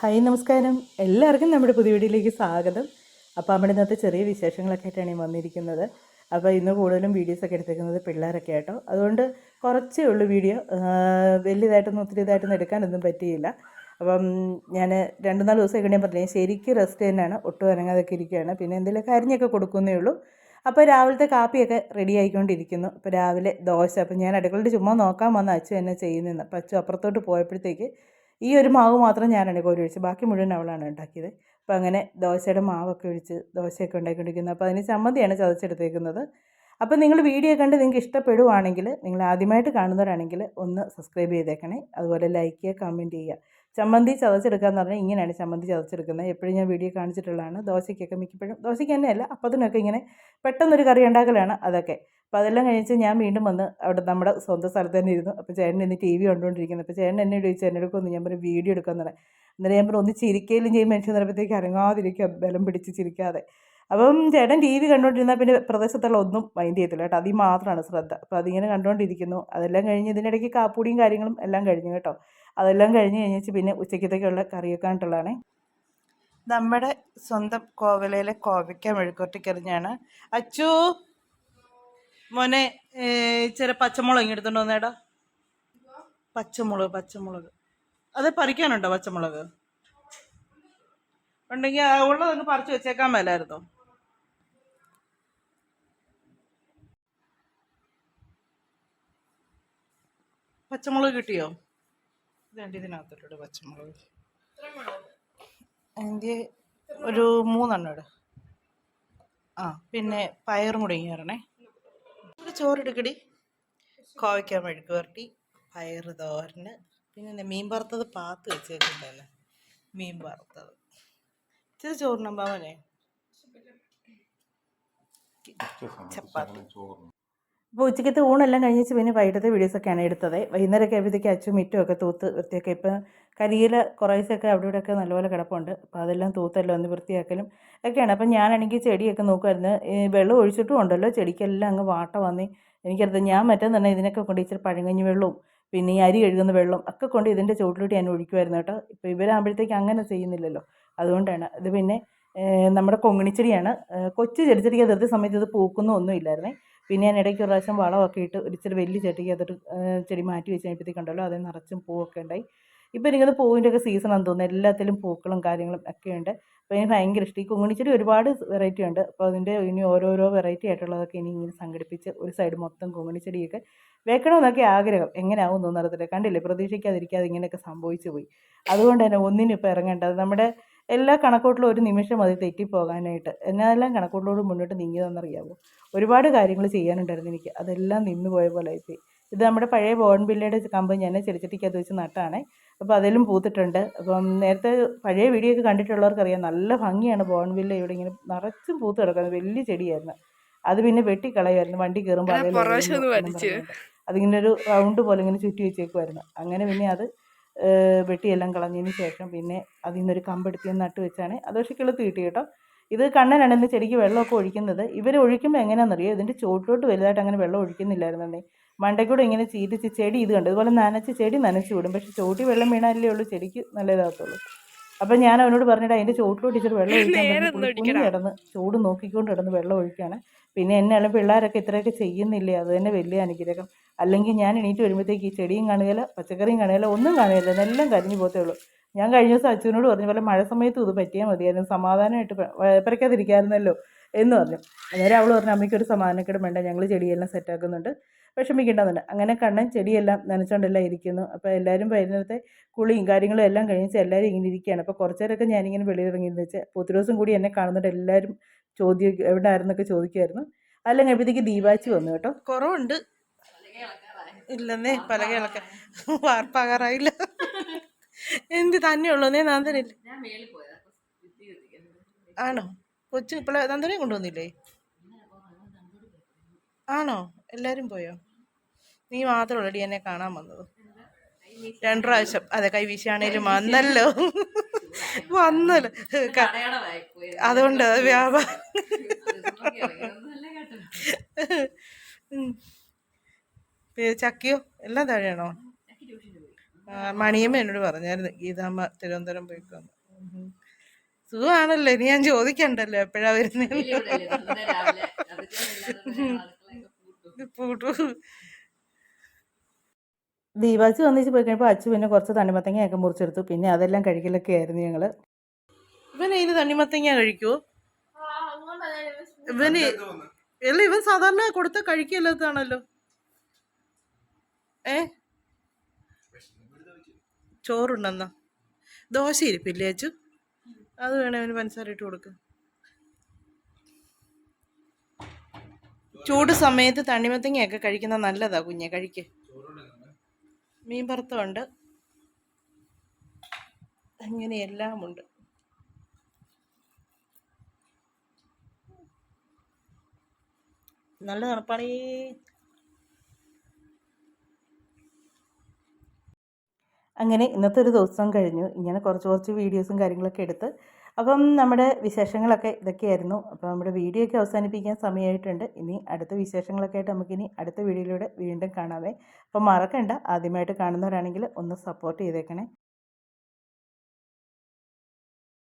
Hi നമസ്കാരം. എല്ലാവർക്കും നമ്മുടെ പുതിയ വീഡിയോയിലേക്ക് സ്വാഗതം. അപ്പോൾ നമ്മുടെ ഇന്നത്തെ ചെറിയ വിശേഷങ്ങളൊക്കെ ആയിട്ടാണ് വന്നിരിക്കുന്നത്. അപ്പോൾ ഇന്ന് കൂടുതലും വീഡിയോസൊക്കെ എടുത്തേക്കുന്നത് പിള്ളേരൊക്കെ ആട്ടോ. അതുകൊണ്ട് കുറച്ചേ ഉള്ളൂ വീഡിയോ. വലിയതായിട്ടൊന്നും ഒത്തിരി ഇതായിട്ടൊന്നും എടുക്കാനൊന്നും പറ്റിയില്ല. അപ്പം ഞാൻ രണ്ട് നാല് ദിവസം കഴിഞ്ഞാൽ പറഞ്ഞു ശരിക്കും റെസ്റ്റ് തന്നെയാണ്. ഒട്ടും അനങ്ങാതൊക്കെ ഇരിക്കുകയാണ്. പിന്നെ എന്തെങ്കിലുമൊക്കെ അരിഞ്ഞൊക്കെ കൊടുക്കുന്നേ ഉള്ളൂ. അപ്പോൾ രാവിലത്തെ കാപ്പിയൊക്കെ റെഡി ആയിക്കൊണ്ടിരിക്കുന്നു. അപ്പോൾ രാവിലെ ദോശ. അപ്പം ഞാൻ അടുക്കളയിൽ ചുമ്മാ നോക്കാൻ വന്ന അച്ചു എന്നെ ചെയ്യുന്നതെന്ന് അപ്പോൾ അച്ചു അപ്പുറത്തോട്ട് പോയപ്പോഴത്തേക്ക് ഈ ഒരു മാവ് മാത്രം ഞാനാണ് കോരി ഒഴിച്ച് ബാക്കി മുഴുവൻ അവളാണ് ഉണ്ടാക്കിയത്. അപ്പോൾ അങ്ങനെ ദോശയുടെ മാവൊക്കെ ഒഴിച്ച് ദോശയൊക്കെ ഉണ്ടാക്കിക്കൊണ്ടിരിക്കുന്നത് അപ്പോൾ അതിന് ചമ്മന്തിയാണ് ചതച്ചെടുത്തേക്കുന്നത്. അപ്പോൾ നിങ്ങൾ വീഡിയോ കണ്ട് നിങ്ങൾക്ക് ഇഷ്ടപ്പെടുവാണെങ്കിൽ നിങ്ങൾ ആദ്യമായിട്ട് കാണുന്നവരാണെങ്കിൽ ഒന്ന് സബ്സ്ക്രൈബ് ചെയ്തേക്കണേ. അതുപോലെ ലൈക്ക് ചെയ്യുക കമന്റ് ചെയ്യുക. ചമ്മന്തി ചതച്ചെടുക്കുക എന്ന് പറഞ്ഞാൽ ഇങ്ങനെയാണ് ചമ്മന്തി ചതച്ചെടുക്കുന്നത്. എപ്പോഴും ഞാൻ വീഡിയോ കാണിച്ചിട്ടുള്ളതാണ്. ദോശയ്ക്കൊക്കെ മിക്കപ്പോഴും ദോശയ്ക്ക് തന്നെയല്ല അപ്പത്തിനൊക്കെ ഇങ്ങനെ പെട്ടെന്നൊരു കറി ഉണ്ടാക്കലാണ് അതൊക്കെ. അപ്പോൾ അതെല്ലാം കഴിച്ച് ഞാൻ വീണ്ടും വന്ന് അവിടെ നമ്മുടെ സ്വന്തം സ്ഥലത്ത് തന്നെ ഇരുന്നു. അപ്പോൾ ചേട്ടൻ ഇന്ന് ടി വി കണ്ടുകൊണ്ടിരിക്കുന്നത് അപ്പോൾ ചേട്ടൻ എന്നെ ചോദിച്ചു എന്നെ എടുക്കുമെന്ന് ഞാൻ പറഞ്ഞു വീഡിയോ എടുക്കാമെന്ന് പറയാം എന്നിട്ട് ഞാൻ പറഞ്ഞു ഒന്ന് ചിരിക്കയിലും ചെയ്യും മനുഷ്യൻ നിറപ്പത്തേക്ക് ഇറങ്ങാതിരിക്കുക ബലം പിടിച്ച് ചിരിക്കാതെ. അപ്പം ചേട്ടൻ ടി വി കണ്ടുകൊണ്ടിരുന്നാൽ പിന്നെ പ്രദേശത്തുള്ള ഒന്നും മൈൻഡ് ചെയ്യത്തില്ല കേട്ടോ. അതിൽ മാത്രമാണ് ശ്രദ്ധ. അപ്പോൾ അതിങ്ങനെ കണ്ടുകൊണ്ടിരിക്കുന്നു. അതെല്ലാം കഴിഞ്ഞ് ഇതിനിടയ്ക്ക് കാപ്പൂടിയും കാര്യങ്ങളും എല്ലാം കഴിഞ്ഞു കേട്ടോ. അതെല്ലാം കഴിഞ്ഞ് കഴിഞ്ഞിട്ട് പിന്നെ ഉച്ചക്കത്തേക്കുള്ള കറിയൊക്കെ ആയിട്ടുള്ളതാണ്. നമ്മുടെ സ്വന്തം കോവലയിലെ കോവയ്ക്ക മെഴുക്കോട്ടിക്കരിഞ്ഞാണ് അച്ചു മോനെ ചെറിയ പച്ചമുളക് ഇങ്ങെടുത്തോണ്ട് വന്നേടാ. പച്ചമുളക് പച്ചമുളക്. അത് പറിക്കാനുണ്ടോ പച്ചമുളക്? ഉണ്ടെങ്കിൽ ഉള്ളതൊക്കെ പറിച്ചു വെച്ചേക്കാൻ മേലായിരുന്നു. പച്ചമുളക് കിട്ടിയോ? ഇതിനകത്തോട്ട് പച്ചമുളക്. എന്റെ ഒരു മൂന്നെണ്ണം ഇട. ആ പിന്നെ പയറും കൂടി ഇങ്ങനെ ഇവിടെ ചോറെടുക്കടി. കോവയ്ക്ക മെഴുക്ക് വരട്ടി പയർ തോരന് പിന്നെ എന്താ മീൻ വറുത്തത് പാത്ത് വെച്ചേക്കുന്നതല്ലേ മീൻ വറുത്തത്. ഇച്ചിരി ചോറിനമ്പാവനെ ചപ്പാത്തി. അപ്പോൾ ഉച്ചക്കത്തെ ഊണെല്ലാം കഴിഞ്ഞിച്ച് പിന്നെ വൈകിട്ടത്തെ വീഡിയോസൊക്കെയാണ് എടുത്തത്. വൈകുന്നേരമൊക്കെ ആയപ്പോഴത്തേക്ക് അച്ചും മിറ്റും ഒക്കെ തൂത്ത് വൃത്തിയൊക്കെ. ഇപ്പം കരിയില കുറേശ്ശൊക്കെ അവിടെ ഇവിടെയൊക്കെ നല്ലപോലെ കിടപ്പുണ്ട്. അപ്പോൾ അതെല്ലാം തൂത്തെല്ലാം ഒന്ന് വൃത്തിയാക്കലും ഒക്കെയാണ്. അപ്പം ഞാനാണെങ്കിൽ ചെടിയൊക്കെ നോക്കുമായിരുന്നു വെള്ളം ഒഴിച്ചിട്ടും ഉണ്ടല്ലോ. ചെടിക്കെല്ലാം അങ്ങ് വാട്ട വന്നി എനിക്കറിയാം. ഞാൻ മറ്റേ തന്നെ ഇതിനൊക്കെ കൊണ്ട് ഇച്ചിരി പഴങ്കഞ്ഞി വെള്ളവും പിന്നെ ഈ അരി കഴുകുന്ന വെള്ളം ഒക്കെ കൊണ്ട് ഇതിന്റെ ചുവട്ടിലോട്ട് ഞാൻ ഒഴിക്കുമായിരുന്നു കേട്ടോ. ഇപ്പോൾ ഇവരാകുമ്പോഴത്തേക്ക് അങ്ങനെ ചെയ്യുന്നില്ലല്ലോ. അതുകൊണ്ടാണ്. ഇത് പിന്നെ നമ്മുടെ കൊങ്ങിണിച്ചെടിയാണ്. കൊച്ചു ചെടിച്ചെടിക്ക് അതിർത്തി സമയത്ത് ഇത് പൂക്കുന്ന ഒന്നും ഇല്ലായിരുന്നേ പിന്നെ ഞാൻ ഇടയ്ക്ക് ഒരു പ്രാവശ്യം വളമൊക്കെ ഇട്ട് ഒരിച്ചിരി വലിയ ചട്ടിക്ക് അതൊരു ചെടി മാറ്റി വെച്ച് കഴിഞ്ഞപ്പോഴത്തേക്ക് ഉണ്ടല്ലോ അതിൽ നിറച്ചും പൂവൊക്കെ ഉണ്ടായി. ഇപ്പോൾ എനിക്കത് പൂവിന്റെ ഒക്കെ സീസണാണെന്ന് തോന്നുന്നു. എല്ലാത്തിലും പൂക്കളും കാര്യങ്ങളും ഒക്കെ ഉണ്ട്. അപ്പോൾ എനിക്ക് ഭയങ്കര ഇഷ്ടം. ഈ കുങ്ങിണിച്ചെടി ഒരുപാട് വെറൈറ്റി ഉണ്ട്. അപ്പോൾ അതിന്റെ ഇനി ഓരോരോ വെറൈറ്റി ആയിട്ടുള്ളതൊക്കെ ഇനി ഇങ്ങനെ സംഘടിപ്പിച്ച് ഒരു സൈഡ് മൊത്തം കുങ്ങിണിച്ചെടിയൊക്കെ വെക്കണമെന്നൊക്കെ ആഗ്രഹം. എങ്ങനെയാവും എന്നൊന്നും അറിയത്തില്ല. കണ്ടില്ലേ? പ്രതീക്ഷിക്കാതിരിക്കാതെ ഇങ്ങനെയൊക്കെ സംഭവിച്ചു പോയി അതുകൊണ്ട് തന്നെ ഒന്നിനും ഇപ്പോൾ ഇറങ്ങേണ്ടത് നമ്മുടെ എല്ലാ കണക്കൂട്ടിലും ഒരു നിമിഷം മതി തെറ്റിപ്പോകാനായിട്ട്. എന്നാലെല്ലാം കണക്കൂട്ടിലോട് മുന്നോട്ട് നീങ്ങിയതെന്നറിയാമോ ഒരുപാട് കാര്യങ്ങൾ ചെയ്യാനുണ്ടായിരുന്നു എനിക്ക്. അതെല്ലാം നിന്ന് പോയ പോലെ ആയിപ്പോയി. ഇത് നമ്മുടെ പഴയ ബോൺബില്ലയുടെ കമ്പ് ഞാൻ ചെടിച്ചട്ടിക്കകത്ത് വെച്ച് നട്ടാണേ. അപ്പോൾ അതിലും പൂത്തിട്ടുണ്ട്. അപ്പം നേരത്തെ പഴയ വീഡിയോ ഒക്കെ കണ്ടിട്ടുള്ളവർക്കറിയാം. നല്ല ഭംഗിയാണ് ബോൺബില്ല ഇവിടെ ഇങ്ങനെ നിറച്ചും പൂത്ത് കിടക്കുന്നത്. വലിയ ചെടിയായിരുന്നു. അത് പിന്നെ വെട്ടിക്കളയായിരുന്നു വണ്ടി കയറുമ്പോൾ അതിങ്ങനെ ഒരു റൗണ്ട് പോലെ ഇങ്ങനെ ചുറ്റി വെച്ചേക്കുമായിരുന്നു. അങ്ങനെ പിന്നെ അത് വെട്ടിയെല്ലാം കളഞ്ഞതിന് ശേഷം പിന്നെ അതിൽ നിന്നൊരു കമ്പെടുത്തി നട്ട് വെച്ചാണ്. അത് പക്ഷേ കിളുത്ത് കിട്ടി കേട്ടോ. ഇത് കണ്ണനാണ് ഇന്ന് ചെടിക്ക് വെള്ളമൊക്കെ ഒഴിക്കുന്നത്. ഇവർ ഒഴിക്കുമ്പോൾ എങ്ങനെയാണെന്നറിയോ ഇതിന്റെ ചോട്ടിലോട്ട് വലുതായിട്ട് അങ്ങനെ വെള്ളം ഒഴിക്കുന്നില്ലായിരുന്നേ മണ്ടയ്ക്കൂടെ ഇങ്ങനെ ചീറ്റിച്ച് ചെടി ഇത് കണ്ടു. ഇതുപോലെ നനച്ച് ചെടി നനച്ച് വിടും. പക്ഷേ ചോട്ടി വെള്ളം വീണാലേ ഉള്ളൂ ചെടിക്ക് നല്ലതാകത്തുള്ളൂ. അപ്പം ഞാൻ അവനോട് പറഞ്ഞിട്ട് അതിന്റെ ചോട്ടിലോട്ട് ടീച്ചർ വെള്ളം ഒഴിക്കാൻ കിടന്ന് ചൂട് നോക്കിക്കൊണ്ട് കിടന്ന് വെള്ളം ഒഴിക്കുകയാണ് പിന്നെ എന്നെ ആണ് പിള്ളേരൊക്കെ ഇത്രയൊക്കെ ചെയ്യുന്നില്ലേ? അത് തന്നെ വലിയ അനുഗ്രഹം. അല്ലെങ്കിൽ ഞാൻ എണീറ്റ് വരുമ്പോഴത്തേക്ക് ഈ ചെടിയും കാണുകയില്ല പച്ചക്കറിയും കാണുകയില്ല ഒന്നും കാണുകയില്ല. എല്ലാം കരിഞ്ഞു പോകത്തേ ഉള്ളൂ. ഞാൻ കഴിഞ്ഞ ദിവസം അച്ഛനോട് പറഞ്ഞു പോലെ മഴ സമയത്തും ഇത് പറ്റിയാൽ മതിയായിരുന്നു. സമാധാനമായിട്ട് പറിക്കാതിരിക്കാമായിരുന്നല്ലോ എന്ന് പറഞ്ഞു. അന്നേരം അവൾ പറഞ്ഞു അമ്മയ്ക്കൊരു സമാധാനക്കേട് വേണ്ട. ഞങ്ങൾ ചെടിയെല്ലാം സെറ്റാക്കുന്നുണ്ട് വിഷമിക്കേണ്ടതുണ്ട്. അങ്ങനെ കണ്ണൻ ചെടിയെല്ലാം നനച്ചുകൊണ്ടെല്ലാം ഇരിക്കുന്നു. അപ്പോൾ എല്ലാവരും വൈകുന്നേരത്തെ കുളിയും കാര്യങ്ങളും എല്ലാം കഴിഞ്ഞ് എല്ലാവരും ഇങ്ങനെ ഇരിക്കുകയാണ്. അപ്പോൾ കുറച്ച് നേരമൊക്കെ ഞാനിങ്ങനെ വെളിയിലിറങ്ങിയെന്ന് വെച്ചാൽ ഒത്തിരി ദിവസം കൂടി എന്നെ കാണുന്നുണ്ട്. എല്ലാവരും ചോദ്യം എവിടെ ആയിരുന്നൊക്കെ ചോദിക്കുമായിരുന്നു അതെല്ലാം കഴിയുമ്പോഴത്തേക്ക് ദീപാച്ചി വന്നു കേട്ടോ. കുറവുണ്ട്. ഇല്ലെന്നേ പലകയിളക്കാൻ വാർപ്പാകാറായില്ല. എന്ത് തന്നെയുള്ളൂ എന്നേ നാന്തനില്ല ആണോ? കൊച്ചു ഇപ്പോൾ നന്ദനെ കൊണ്ടുവന്നില്ലേ? ആണോ? എല്ലാവരും പോയോ? നീ മാത്രമേ ഉള്ളടി എന്നെ കാണാൻ വന്നത്. രണ്ടു പ്രാവശ്യം. അതെ കൈ വീശിയാണേലും വന്നല്ലോ. വന്നല്ലോ. അതുകൊണ്ട് വ്യാപാരം. ചക്കിയോ? എല്ലാം താഴെയാണോ? മണിയമ്മ എന്നോട് പറഞ്ഞായിരുന്നു ഗീതാമ്മ തിരുവനന്തപുരം പോയിക്കോന്ന്. സുഖമാണല്ലോ. ഇനി ഞാൻ ചോദിക്കണ്ടല്ലോ എപ്പോഴാ വരുന്നത് പൂട്ടു. ദീപാച്ചി വന്നിച്ച് പോയി കഴിഞ്ഞപ്പോൾ അച്ചു പിന്നെ കുറച്ച് തണ്ണിമത്തങ്ങയൊക്കെ മുറിച്ചെടുത്തു. പിന്നെ അതെല്ലാം കഴിക്കലൊക്കെ ആയിരുന്നു ഞങ്ങൾ. ഇവൻ ഇതിന് തണ്ണിമത്തങ്ങ കഴിക്കുമോ ഇവന് അല്ല ഇവൻ സാധാരണ കൊടുത്ത കഴിക്കില്ലാത്തതാണല്ലോ ഏ? ചോറുണ്ടെന്നാ. ദോശ ഇരിപ്പില്ലേ അച്ചു? അത് വേണേ അവന് പഞ്ചസാര ഇട്ട് കൊടുക്ക്. ചൂട് സമയത്ത് തണ്ണിമത്തങ്ങയൊക്കെ കഴിക്കുന്ന നല്ലതാ കുഞ്ഞെ കഴിക്ക്. മീൻ വറുത്തമുണ്ട് അങ്ങനെ എല്ലാം ഉണ്ട് നല്ല തണുപ്പാണേ. അങ്ങനെ ഇന്നത്തെ ഒരു ദിവസം കഴിഞ്ഞു. ഇങ്ങനെ കുറച്ച് കുറച്ച് വീഡിയോസും കാര്യങ്ങളൊക്കെ എടുത്ത്. അപ്പം നമ്മുടെ വിശേഷങ്ങളൊക്കെ ഇതൊക്കെയായിരുന്നു. അപ്പോൾ നമ്മുടെ വീഡിയോ ഒക്കെ അവസാനിപ്പിക്കാൻ സമയമായിട്ടുണ്ട്. ഇനി അടുത്ത വിശേഷങ്ങളൊക്കെ ആയിട്ട് നമുക്കിനി അടുത്ത വീഡിയോയിലൂടെ വീണ്ടും കാണാമേ അപ്പം മറക്കണ്ട. ആദ്യമായിട്ട് കാണുന്നവരാണെങ്കിൽ ഒന്ന് സപ്പോർട്ട് ചെയ്തേക്കണേ.